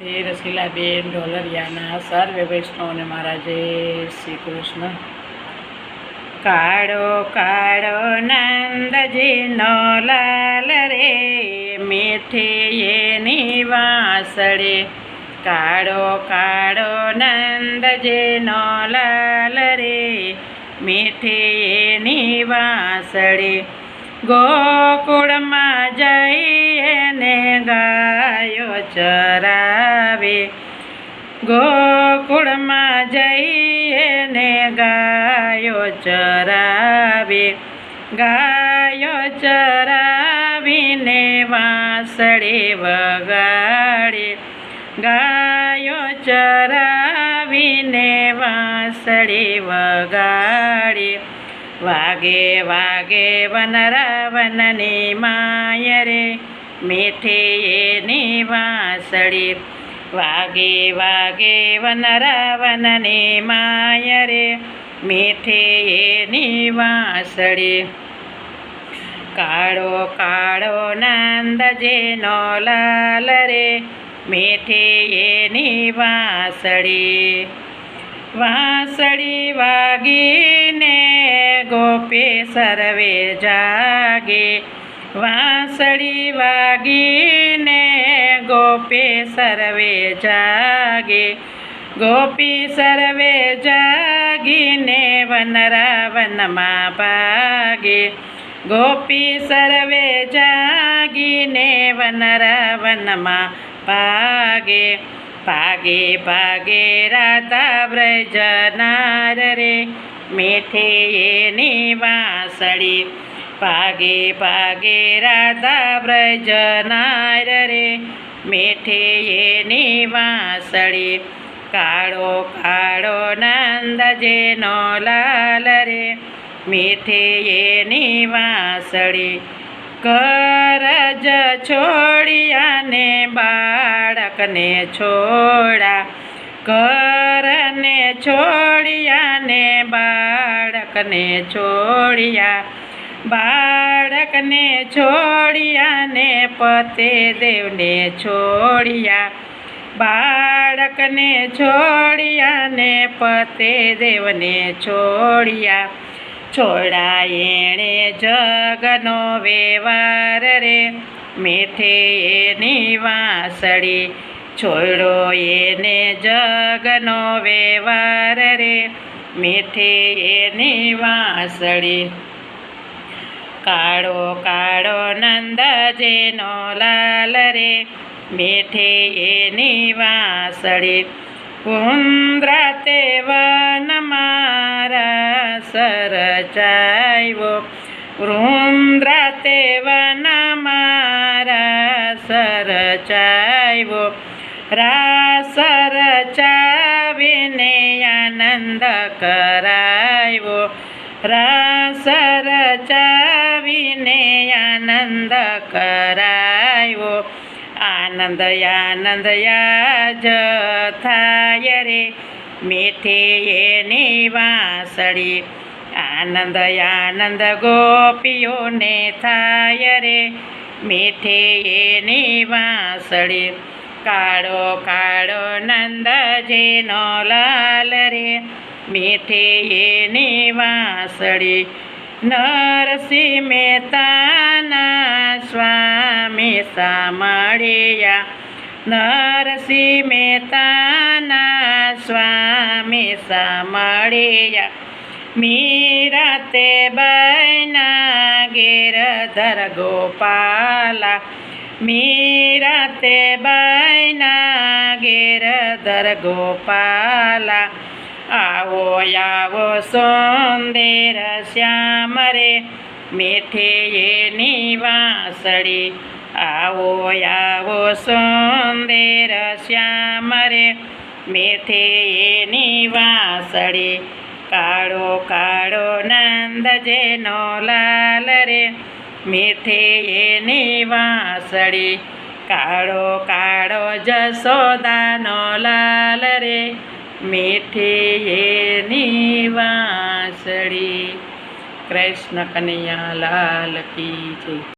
તે રસીલાબેન, ઢોલરિયાના સર્વે વૈષ્ણવને મારા જય શ્રી કૃષ્ણ. કાળો કાળો નંદજીનો લાલ રે, મીઠી એની વાસળે. કાળો કાળો નંદજીનો લાલ રે, મીઠી એની વાસળે. ગોકુળમાં જઈએ ને ગાયો ચરાવે ગોકુળમાં જઈએ ને ગાયો ચરાવી, ગાયો ચરાવીને વાંસળી વગાડી, ગાયો ચરાવીને વાંસળી વગાડી. વાગે વાગે વનરાવનની માય રે મીઠી એની વાંસળી વાગે વાગે વનરાવનની માય રે, મીઠી એની વાંસળી. કાળો કાળો નંદ જેનો લાલ રે, મીઠી એની વાંસળી. વાંસળી વાગીને ગોપે સર્વે જાગે. વાંસળી વાગીને ગોપે સર્વે જાગે ગોપી સર્વે જાગીને વનરાવનમાં ભાગે ગોપી સર્વે જાગીને વનરાવનમાં ભાગે ભાગે ભાગે રાધા વ્રજનાર રે મીઠે એની વાંસળી ભાગે ભાગે રાધા વ્રજનાર રે મીઠે એની વાંસળી, કાળો કાળો નંદ જેનો લાલ રે. મીઠે એની વાંસળી, કરજ છોડિયાને બાળકને છોડા. કરને છોડિયાને બાળકને છોડિયા બાળકને છોડિયાને પતે દેવને છોડિયા. બાળકને છોડિયાને પતે દેવને છોડિયા. છોડા એણે જગનો વ્યવહાર રે, મીઠે એની વાંસળી. છોડો એને જગનો વ્યવહાર રે, મીઠે એની વાંસળી. કાળો કાળો નંદ જેનો લાલ રે, બેઠે એની વાંસળી. ઉંદ્રાતે વન મારા સરચાવ્યો વૃંદ્રાતે વન મારા સરચાવ્યો રાસ રચાવીને આનંદ કરાયો રાસ રચાવીને આનંદ કરાયો આનંદ આનંદ યાજ થાય રે મીઠી એની વાંસળી આનંદ આનંદ ગોપીઓને થાય રે મીઠી એની વાંસળી કાળો કાળો નંદ જેનો લાલ રે મીઠી એની વાંસળી નરસિંહ મહેતાના સ્વામી સાંભળ્યા નરસિંહ મહેતાના સ્વામી સાંભળ્યા મીરાતે બૈના ગિરધર ગોપાલા મીરાતે બૈના ગિરધર ગોપાલા આવો આવો સોંદેર શ્યામ રે મેઠે એની વાંસળી આવો આવો સોંદેર શ્યામ રે મીઠે એની વાંસળી કાળો કાળો નંદ જેનો લાલ રે મીઠે એની વાંસળી કાળો કાળો જસોદાનો લાલ રે મીઠી એની વાંસળી કૃષ્ણ કનૈયા લાલ કી જય.